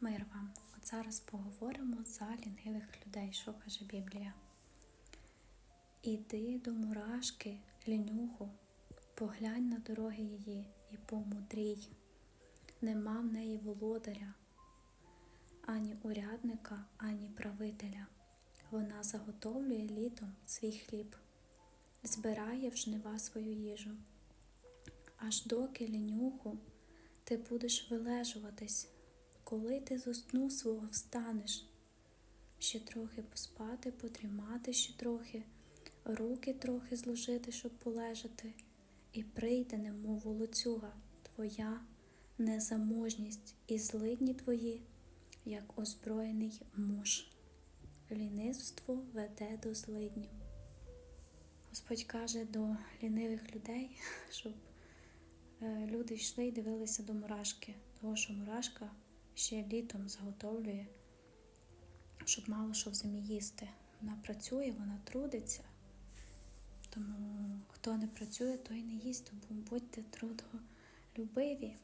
Мир вам. От зараз поговоримо за лінивих людей, що каже Біблія. Іди до мурашки, лінюху, поглянь на дороги її і помудрій. Нема в неї володаря, ані урядника, ані правителя. Вона заготовлює літом свій хліб, збирає в жнива свою їжу. Аж доки лінюху ти будеш вилежуватись, коли ти з сну свого встанеш, ще трохи поспати, подрімати ще трохи, руки трохи зложити, щоб полежати, і прийде, немов волоцюга, твоя незаможність і злидні твої, як озброєний муж. Лінивство веде до злидню. Господь каже до лінивих людей, щоб е, люди йшли і дивилися до мурашки, того, що мурашка ще літом заготовлює, щоб мало що в зимі їсти. Вона працює, вона трудиться. Тому хто не працює, той не їсть, тому будьте трудолюбиві.